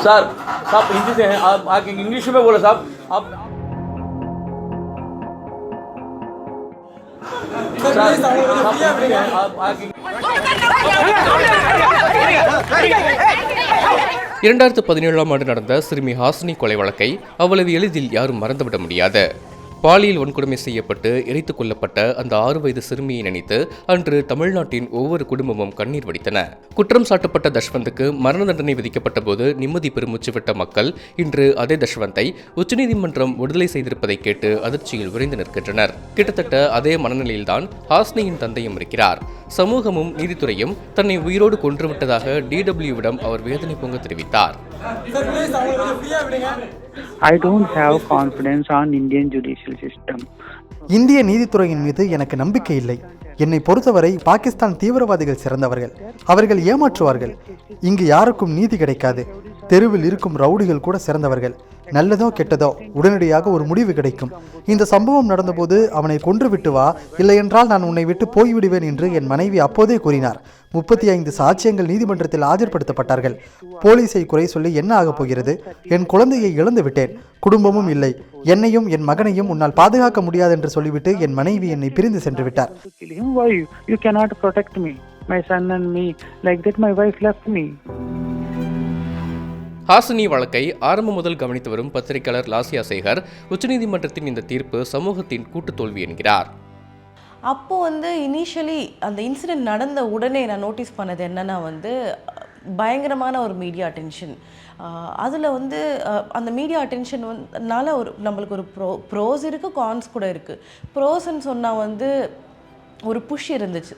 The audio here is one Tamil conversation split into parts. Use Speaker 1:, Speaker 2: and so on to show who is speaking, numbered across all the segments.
Speaker 1: सर साहब हिंदी से हैं आप आके इंग्लिश में बोलो साहब आप सर साहब हिंदी से हैं आप आके
Speaker 2: இரண்டாயிரத்து பதினேழாம் ஆண்டு நடந்த சிறுமி ஹாசினி கொலை வழக்கை அவ்வளவு எளிதில் யாரும் மறந்துவிட முடியாது பாலியல் வன்கொடுமை செய்யப்பட்டு எரித்துக் கொல்லப்பட்ட அந்த ஆறு வயது சிறுமியை நினைத்து அன்று தமிழ்நாட்டின் ஒவ்வொரு குடும்பமும் கண்ணீர் வடித்தன. குற்றம் சாட்டப்பட்ட தஷ்வந்துக்கு மரண தண்டனை விதிக்கப்பட்ட போது நிம்மதி பெருமூச்சு விட்ட மக்கள் இன்று அதே தஷ்வந்தை உச்சநீதிமன்றம் விடுதலை செய்திருப்பதை கேட்டு அதிர்ச்சியில் விரைந்து நிற்கின்றனர். கிட்டத்தட்ட அதே மனநிலையில்தான் ஹாஸ்னியின் தந்தையும் இருக்கிறார். சமூகமும் நீதித்துறையும் தன்னை உயிரோடு கொன்றுவிட்டதாக டிடபிள்யூவிடம் அவர் வேதனை பொங்க தெரிவித்தார்.
Speaker 3: I don't have confidence on Indian judicial system
Speaker 4: இந்திய நீதித்துறையின் மீது எனக்கு நம்பிக்கை இல்லை. என்னை பொறுத்தவரை பாகிஸ்தான் தீவிரவாதிகள் சிறந்தவர்கள். அவர்கள் ஏமாற்றுவார்கள். இங்கு யாருக்கும் நீதி கிடைக்காது. தெருவில் இருக்கும் ரவுடிகள் கூட சிறந்தவர்கள். நல்லதோ கெட்டதோ உடனடியாக ஒரு முடிவு கிடைக்கும். இந்த சம்பவம் நடந்தபோது அவனை கொன்றுவிட்டு வா இல்லையென்றால் நான் உன்னை விட்டு போய்விடுவேன் என்று என் மனைவி அப்போதே கூறினார். முப்பத்தி ஐந்து சாட்சியங்கள் நீதிமன்றத்தில் ஆஜர்படுத்தப்பட்டார்கள். போலீஸை குறை சொல்லி என்ன ஆகப் போகிறது? என் குழந்தையை இழந்து விட்டேன். குடும்பமும் இல்லை. என்னையும் என் மகனையும் உன்னால் பாதுகாக்க முடியாது என்று சொல்லிவிட்டு என் மனைவி என்னை பிரிந்து சென்று விட்டார்.
Speaker 3: My son and me like that my wife left me
Speaker 2: Hasini வழக்கை ஆரம்பம் முதல் கவனித்து வரும் பத்திரிகையாளர் லாசியா சேகர் உச்சநீதிமன்றத்தின் இந்த தீர்ப்பு சமூகத்தின் கூட்டு தோல்வி என்கிறார்.
Speaker 5: அப்போது வந்து இனிஷியலி அந்த இன்சிடெண்ட் நடந்த உடனே நான் நோட்டீஸ் பண்ணது என்னென்னா வந்து பயங்கரமான ஒரு மீடியா அட்டென்ஷன் அதில் வந்து அந்த மீடியா அட்டென்ஷன் வந்துனால ஒரு நம்மளுக்கு ஒரு ப்ரோ ப்ரோஸ் இருக்குது கான்ஸ் கூட இருக்குது ப்ரோஸ்ன்னு சொன்னால் வந்து ஒரு புஷ் இருந்துச்சு.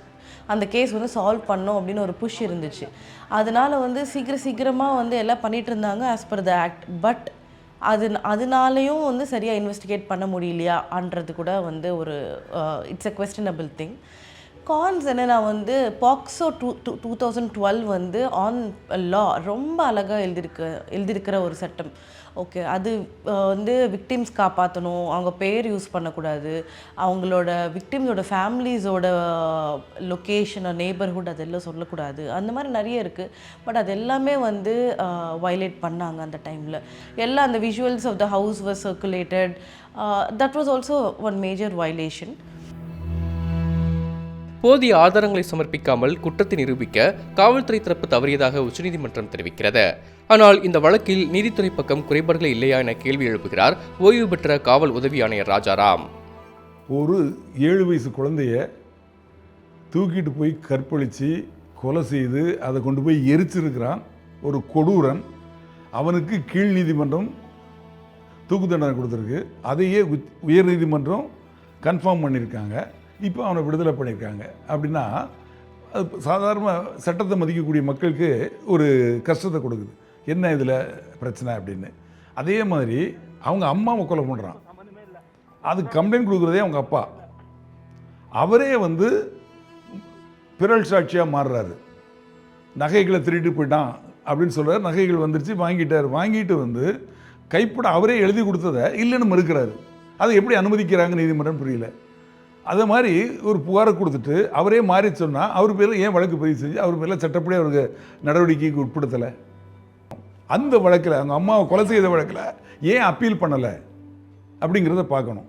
Speaker 5: அந்த கேஸ் வந்து சால்வ் பண்ணோம் அப்படின்னு ஒரு புஷ் இருந்துச்சு. அதனால வந்து சீக்கிரம் சீக்கிரமாக வந்து எல்லாம் பண்ணிட்டு இருந்தாங்க as per the act but அது அதனாலையும் வந்து சரியாக இன்வெஸ்டிகேட் பண்ண முடியலையான்றது கூட வந்து ஒரு இட்ஸ் அ கொஸ்டினபிள் திங் கான்ஸ் என்னென்னா வந்து POCSO two two two thousand twelve வந்து ஆன் லா ரொம்ப அழகாக எழுதியிருக்கு எழுதியிருக்கிற ஒரு சட்டம். ஓகே அது வந்து விக்டிம்ஸ் காப்பாற்றணும் அவங்க பேர் யூஸ் பண்ணக்கூடாது. அவங்களோட விக்டிம்ஸோட ஃபேமிலிஸோட லொக்கேஷன் நேபர்ஹுட் அதெல்லாம் சொல்லக்கூடாது. அந்த மாதிரி நிறைய இருக்குது பட் அது எல்லாமே வந்து வயலேட் பண்ணாங்க அந்த டைமில் எல்லாம் அந்த visuals of the house were circulated that was also one major violation
Speaker 2: போதிய ஆதாரங்களை சமர்ப்பிக்காமல் குற்றத்தை நிரூபிக்க காவல்துறை தரப்பு தவறியதாக உச்சநீதிமன்றம் தெரிவிக்கிறது. ஆனால் இந்த வழக்கில் நீதித்துறை பக்கம் குறைபாடுகள் இல்லையா என கேள்வி எழுப்புகிறார் ஓய்வு பெற்ற காவல் உதவி ஆணையர் ராஜாராம்.
Speaker 6: ஒரு ஏழு வயசு குழந்தைய தூக்கிட்டு போய் கற்பழித்து கொலை செய்து அதை கொண்டு போய் எரிச்சிருக்கிறான் ஒரு கொடூரன். அவனுக்கு கீழ் நீதிமன்றம் தூக்கு தண்டனை கொடுத்துருக்கு. அதையே உயர் நீதிமன்றம் கன்ஃபார்ம் பண்ணியிருக்காங்க இப்போ அவனை விடுதலை பண்ணியிருக்காங்க. அப்படின்னா அது சாதாரண சட்டத்தை மதிக்கக்கூடிய மக்களுக்கு ஒரு கஷ்டத்தை கொடுக்குது. என்ன இதில் பிரச்சனை அப்படின்னு? அதே மாதிரி அவங்க அம்மாவை கொலை பண்ணுறான் அது கம்ப்ளைண்ட் கொடுக்குறதே அவங்க அப்பா. அவரே வந்து பிறல் சாட்சியாக மாறுறாரு. நகைகளை திருட்டு போயிட்டான் அப்படின்னு சொல்கிறார் நகைகள் வந்துருச்சு வாங்கிட்டார். வாங்கிட்டு வந்து கைப்பட அவரே எழுதி கொடுத்ததை இல்லைன்னு மறுக்கிறாரு. அதை எப்படி அனுமதிக்கிறாங்க நீதிமன்றம் புரியல. அதே மாதிரி ஒரு புகாரை கொடுத்துட்டு அவரே மாறி சொன்னால் அவர் பேரில் ஏன் வழக்கு பதிவு செஞ்சு அவர் பேரில் சட்டப்படி அவருக்கு நடவடிக்கைக்கு உட்படுத்தலை? அந்த வழக்கில் அவங்க அம்மாவை கொலை செய்த வழக்கில் ஏன் அப்பீல் பண்ணலை? அப்படிங்கிறத பார்க்கணும்.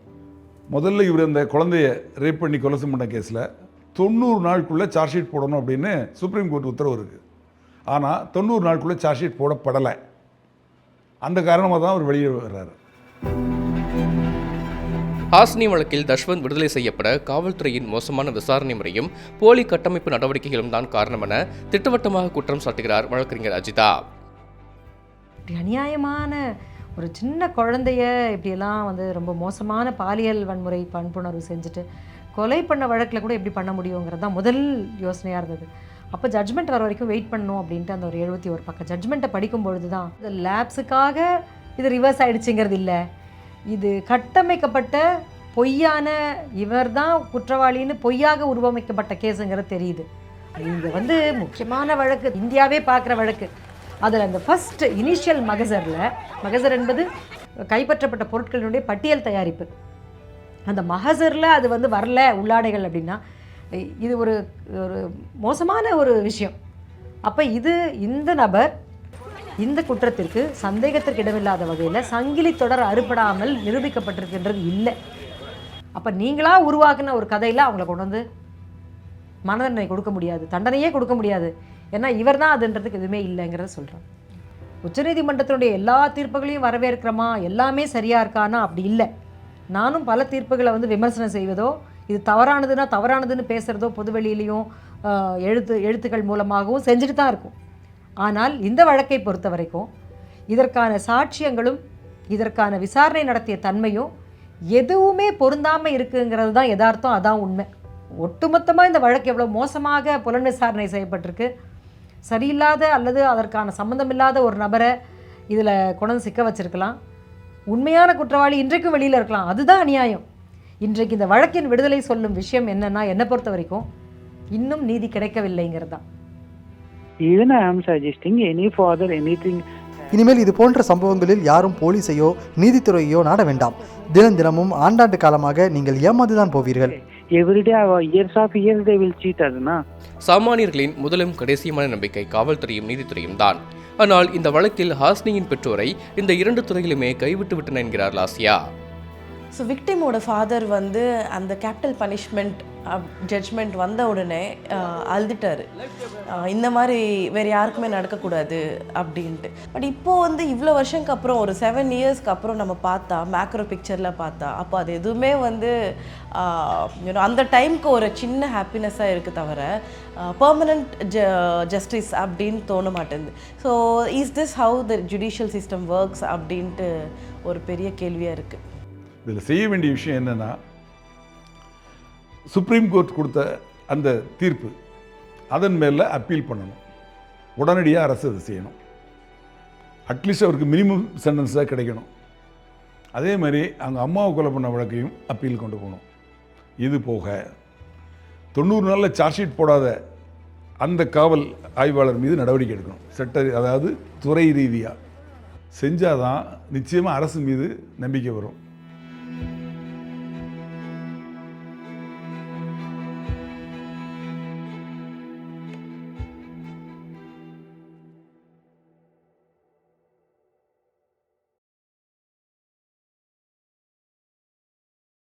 Speaker 6: முதல்ல இவர் அந்த குழந்தைய ரேப் பண்ணி கொலை பண்ண கேஸில் தொண்ணூறு நாளுக்குள்ளே சார்ஜ் ஷீட் போடணும் அப்படின்னு சுப்ரீம் கோர்ட் உத்தரவு இருக்குது ஆனால் தொண்ணூறு நாளுக்குள்ளே சார்ஜ் ஷீட் போடப்படலை. அந்த காரணமாக தான் அவர் வெளியே வர்றாரு.
Speaker 2: ஹாஸ்னி வழக்கில் தஷ்வந்த் விடுதலை செய்யப்பட காவல்துறையின் மோசமான விசாரணை முறையும் போலி கட்டமைப்பு நடவடிக்கைகளும் தான் காரணம் என திட்டவட்டமாக குற்றம் சாட்டுகிறார் வழக்கறிஞர் அஜிதா.
Speaker 7: அநியாயமான ஒரு சின்ன குழந்தைய இப்படியெல்லாம் வந்து ரொம்ப மோசமான பாலியல் வன்முறை பண்புணர்வு செஞ்சுட்டு கொலை பண்ண வழக்கில் கூட எப்படி பண்ண முடியுங்கிறது தான் முதல் யோசனையாக இருந்தது. அப்போ ஜட்ஜ்மெண்ட் வர வரைக்கும் வெயிட் பண்ணணும் அப்படின்ட்டு அந்த ஒரு எழுபத்தி ஒரு பக்கம். ஜட்ஜ்மெண்ட்டை படிக்கும் பொழுது தான் இந்த லேப்ஸுக்காக இது ரிவர்ஸ் ஆகிடுச்சிங்கிறது இல்லை. இது கட்டமைக்கப்பட்ட பொய்யான இவர் தான் குற்றவாளின்னு பொய்யாக உருவமைக்கப்பட்ட கேஸுங்கிறது தெரியுது. இங்கே வந்து முக்கியமான வழக்கு இந்தியாவே பார்க்குற வழக்கு. அதில் அந்த ஃபர்ஸ்ட் இனிஷியல் மகசரில் மகசர் என்பது கைப்பற்றப்பட்ட பொருட்களினுடைய பட்டியல் தயாரிப்பு. அந்த மகசரில் அது வந்து வரல உள்ளாடைகள் அப்படின்னா இது ஒரு ஒரு மோசமான ஒரு விஷயம். அப்போ இது இந்த நபர் இந்த குற்றத்திற்கு சந்தேகத்திற்கு இடமில்லாத வகையில் சங்கிலி தொடர் அறுபடாமல் நிரூபிக்கப்பட்டிருக்கின்றது இல்லை. அப்போ நீங்களாக உருவாக்குன ஒரு கதையில் அவங்கள கொண்டு வந்து மனதண்டனை கொடுக்க முடியாது தண்டனையே கொடுக்க முடியாது. ஏன்னா இவர் தான் அதுன்றதுக்கு எதுவுமே இல்லைங்கிறத சொல்கிறேன் உச்சநீதிமன்றத்தினுடைய எல்லா தீர்ப்புகளையும் வரவேற்கிறோமா? எல்லாமே சரியாக இருக்கானா? அப்படி இல்லை. நானும் பல தீர்ப்புகளை வந்து விமர்சனம் செய்வதோ இது தவறானதுன்னா தவறானதுன்னு பேசுகிறதோ பொதுவெளியிலையும் எழுத்து எழுத்துக்கள் மூலமாகவும் செஞ்சுட்டு தான் இருக்கும். ஆனால் இந்த வழக்கை பொறுத்த வரைக்கும் இதற்கான சாட்சியங்களும் இதற்கான விசாரணை நடத்திய தன்மையும் எதுவுமே பொருந்தாமல் இருக்குங்கிறது தான் யதார்த்தம். அதான் உண்மை. ஒட்டுமொத்தமாக இந்த வழக்கு எவ்வளோ மோசமாக புலன் விசாரணை செய்யப்பட்டிருக்கு. சரியில்லாத அல்லது அதற்கான சம்மந்தமில்லாத ஒரு நபரை இதில் கொண்டு சிக்க வச்சிருக்கலாம். உண்மையான குற்றவாளி இன்றைக்கும் வெளியில் இருக்கலாம். அதுதான் அநியாயம். இன்றைக்கு இந்த வழக்கின் விடுதலை சொல்லும் விஷயம் என்னன்னா என்னை பொறுத்த வரைக்கும் இன்னும் நீதி கிடைக்கவில்லைங்கிறது தான்.
Speaker 3: Even I am suggesting any further anything.
Speaker 4: இனிமேல் இது போன்ற சம்பவங்களில் யாரும் போலீஸையோ நீதித்துறையோ நாட வேண்டாம். தினம் தினமும் ஆண்டாண்டு காலமாக நீங்கள் ஏமாந்துதான் போவீர்கள்.
Speaker 3: Every day our years of years they will cheat us, na?
Speaker 2: சாமானியர்களின் முதலும் கடைசியுமான நம்பிக்கை காவல்துறையும் நீதித்துறையும் தான். ஆனால் இந்த வழக்கில் ஹாஸ்னியின் பெற்றோரை இந்த இரண்டு துறைகளுமே கைவிட்டு விட்டன என்கிறார் லாசியா.
Speaker 5: ஸோ விக்டிமோட ஃபாதர் வந்து அந்த கேபிட்டல் பனிஷ்மெண்ட் ஜட்ஜ்மெண்ட் வந்த உடனே அழுதுட்டார். அழுதுட்டாரு இந்த மாதிரி வேறு யாருக்குமே நடக்கக்கூடாது அப்படின்ட்டு. பட் இப்போ வந்து இவ்வளோ வருஷங்க அப்புறம் ஒரு செவன் இயர்ஸ்க்கு அப்புறம் நம்ம பார்த்தா மேக்ரோ பிக்சரில் பார்த்தா அப்போ அது எதுவுமே வந்து அந்த டைம்க்கு ஒரு சின்ன ஹாப்பினஸ்ஸாக இருக்குது தவிர பர்மனண்ட் ஜ ஜஸ்டிஸ் அப்படின்னு தோண மாட்டேங்குது. So is this how the judicial system works அப்படின்ட்டு ஒரு பெரிய கேள்வியாக இருக்குது
Speaker 6: இதில் செய்ய வேண்டிய விஷயம் என்னென்னா சுப்ரீம் கோர்ட் கொடுத்த அந்த தீர்ப்பு அதன் மேலே அப்பீல் பண்ணணும். உடனடியாக அரசு அதை செய்யணும். அட்லீஸ்ட் அவருக்கு மினிமம் சென்டென்ஸாக கிடைக்கணும். அதே மாதிரி அவங்க அம்மாவை கொலை பண்ண வழக்கையும் அப்பீல் கொண்டு போகணும். இது போக தொண்ணூறு நாளில் சார்ஜ் ஷீட் போடாத அந்த காவல் ஆய்வாளர் மீது நடவடிக்கை எடுக்கணும். சட்ட அதாவது துறை ரீதியாக செஞ்சால் தான் நிச்சயமாக அரசு மீது நம்பிக்கை வரும்.